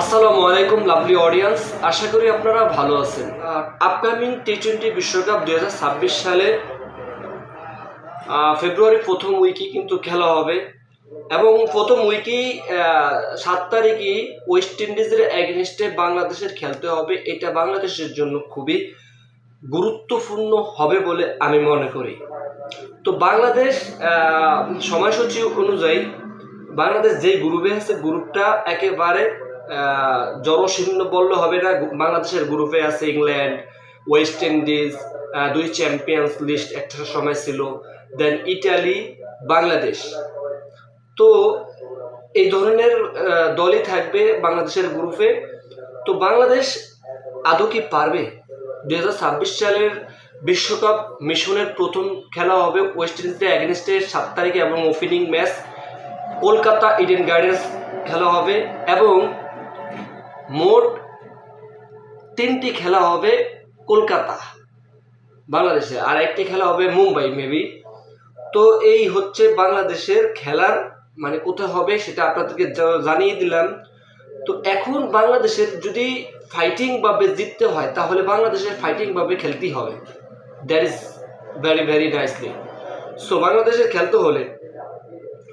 আসসালামু আলাইকুম lovely audience আশা করি আপনারা ভালো আছেন। আপকামিং টি টোয়েন্টি বিশ্বকাপ দু হাজার ছাব্বিশ সালে ফেব্রুয়ারি প্রথম উইকে কিন্তু খেলা হবে। এবং প্রথম উইকেই সাত তারিখই ওয়েস্ট ইন্ডিজের এগেনস্টে বাংলাদেশের খেলতে হবে। এটা বাংলাদেশের জন্য খুবই গুরুত্বপূর্ণ হবে বলে আমি মনে করি। তো বাংলাদেশ সময়সূচি অনুযায়ী বাংলাদেশ যে গ্রুপে আছে গ্রুপটা একেবারে জনশীর্ণ বললে হবে না। বাংলাদেশের গ্রুপে আছে ইংল্যান্ড, ওয়েস্ট ইন্ডিজ দুই চ্যাম্পিয়ন্স লিস্ট একটা সময় ছিল দেন ইটালি, বাংলাদেশ। তো এই ধরনের দলই থাকবে বাংলাদেশের গ্রুপে। তো বাংলাদেশ আদৌ কি পারবে? দু হাজার ছাব্বিশ সালের বিশ্বকাপ মিশনের প্রথম খেলা হবে ওয়েস্ট ইন্ডিজের অ্যাগেনস্টে সাত তারিখে এবং opening match Kolkata Eden Gardens খেলা হবে এবং মোট তিনটি খেলা হবে কলকাতা, বাংলাদেশে। আর একটি খেলা হবে মুম্বাই মেবি তো এই হচ্ছে বাংলাদেশের খেলার মানে কোথায় হবে সেটা আপনাদেরকে জানিয়ে দিলাম। তো এখন বাংলাদেশের যদি ফাইটিং ভাবে জিততে হয়, তাহলে বাংলাদেশের ফাইটিং ভাবে খেলতেই হবে। That is very very nicely so বাংলাদেশের খেলতে হলে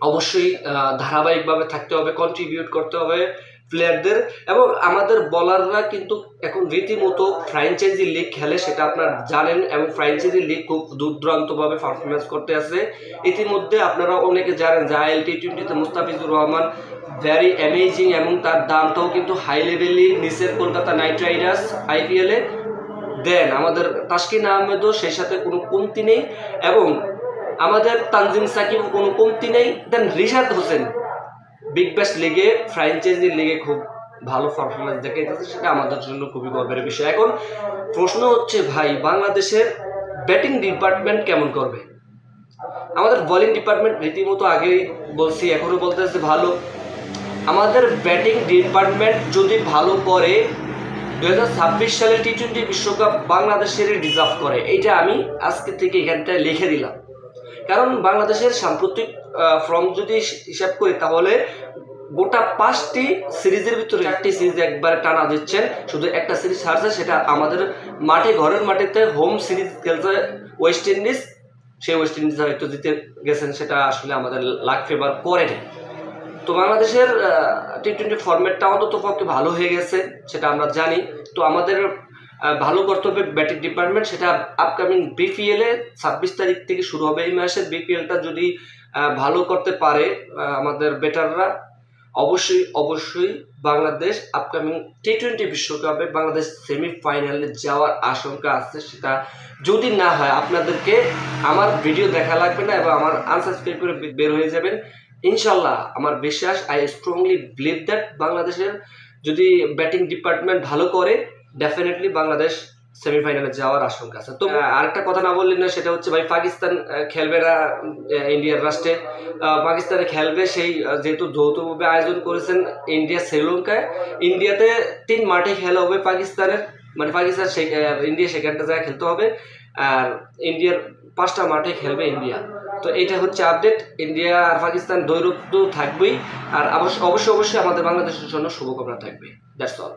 অবশ্যই ধারাবাহিকভাবে থাকতে হবে কন্ট্রিবিউট করতে হবে। প্লেয়ারদের এবং আমাদের বলাররা কিন্তু এখন রীতিমতো ফ্র্যাঞ্চাইজি লিগ খেলে, সেটা আপনারা জানেন এবং ফ্র্যাঞ্চাইজি লিগ খুব দুর্দান্তভাবে পারফরমেন্স করতে আছে। ইতিমধ্যে আপনারা অনেকে জানেন যে আইএল টি টোয়েন্টিতে মুস্তাফিজুর রহমান ভ্যারি অ্যামেজিং এবং তার দামটাও কিন্তু হাই লেভেলই নিচের কলকাতা নাইট রাইডার্স আইপিএলে দেন। আমাদের তাসকিন আহমেদও সেই সাথে কোনো কমতি নেই এবং আমাদের তানজিম সাকিব কোনো কমতি নেই। দেন রিশাদ হোসেন বিগ ব্যাশ লিগে ফ্র্যাঞ্চাইজি লিগে খুব ভালো পারফরমেন্স দেখাইতেছে, সেটা আমাদের জন্য খুবই গর্বের বিষয়। এখন প্রশ্ন হচ্ছে, ভাই, বাংলাদেশের ব্যাটিং ডিপার্টমেন্ট কেমন করবে? আমাদের বোলিং ডিপার্টমেন্ট রীতিমতো আগেই বলছি এখনও বলতে বলতেছে ভালো। আমাদের ব্যাটিং ডিপার্টমেন্ট যদি ভালো করে দু হাজার ছাব্বিশ সালের টি টোয়েন্টি বিশ্বকাপ বাংলাদেশের ডিজার্ভ করে, এইটা আমি আজকে থেকে এখানটায় লিখে দিলাম। কারণ বাংলাদেশের সাম্প্রতিক ফর্ম যদি হিসাব করি, তাহলে গোটা পাঁচটি সিরিজের ভিতরে একটি সিরিজ একবার টানা দিচ্ছেন। শুধু একটা সিরিজ হারছে, সেটা আমাদের মাঠে, ঘরের মাটিতে হোম সিরিজ খেলছে ওয়েস্ট ইন্ডিজ সেই ওয়েস্ট ইন্ডিজ হয়তো জিতে গেছেন, সেটা আসলে আমাদের লাক ফেভার করেনি তো বাংলাদেশের টি টোয়েন্টি ফর্মেটটা অন্তত পক্ষে ভালো হয়ে গেছে, সেটা আমরা জানি। তো আমাদের ভালো করতে ব্যাটিং ডিপার্টমেন্ট সেটা আপকামিং বিপিএলে ছাব্বিশ তারিখ থেকে শুরু হবে এই মাসের বিপিএলটা যদি ভালো করতে পারে আমাদের বেটাররা। অবশ্যই অবশ্যই বাংলাদেশ আপকামিং টি টোয়েন্টি বিশ্বকাপে বাংলাদেশ সেমিফাইনালে যাওয়ার আশঙ্কা আছে সেটা যদি না হয়, আপনাদেরকে আমার ভিডিও দেখা লাগবে না এবং আমার আনসাবস্ক্রাইব করে বের হয়ে যাবেন। ইনশাল্লাহ আমার বিশ্বাস আই স্ট্রংলি বিলিভ দ্যাট বাংলাদেশের যদি ব্যাটিং ডিপার্টমেন্ট ভালো করে ডেফিনেটলি বাংলাদেশ সেমিফাইনালে যাওয়ার আশঙ্কা আছে। তো আহ, আরেকটা কথা না বললেন না সেটা হচ্ছে ভাই পাকিস্তান খেলবে না ইন্ডিয়ার রাষ্ট্রে পাকিস্তানে খেলবে সেই যেহেতু যৌথভাবে আয়োজন করেছেন ইন্ডিয়া শ্রীলঙ্কায়। ইন্ডিয়াতে তিন মাঠে খেলা হবে পাকিস্তানের। মানে পাকিস্তান ইন্ডিয়া সেখানটা জায়গায় খেলতে হবে। আর ইন্ডিয়ার পাঁচটা মাঠে খেলবে ইন্ডিয়া। তো এটা হচ্ছে আপডেট ইন্ডিয়া আর পাকিস্তান দৈরত্ব থাকবেই। আর অবশ্য অবশ্যই অবশ্যই আমাদের বাংলাদেশের জন্য শুভকামনা থাকবে। That's all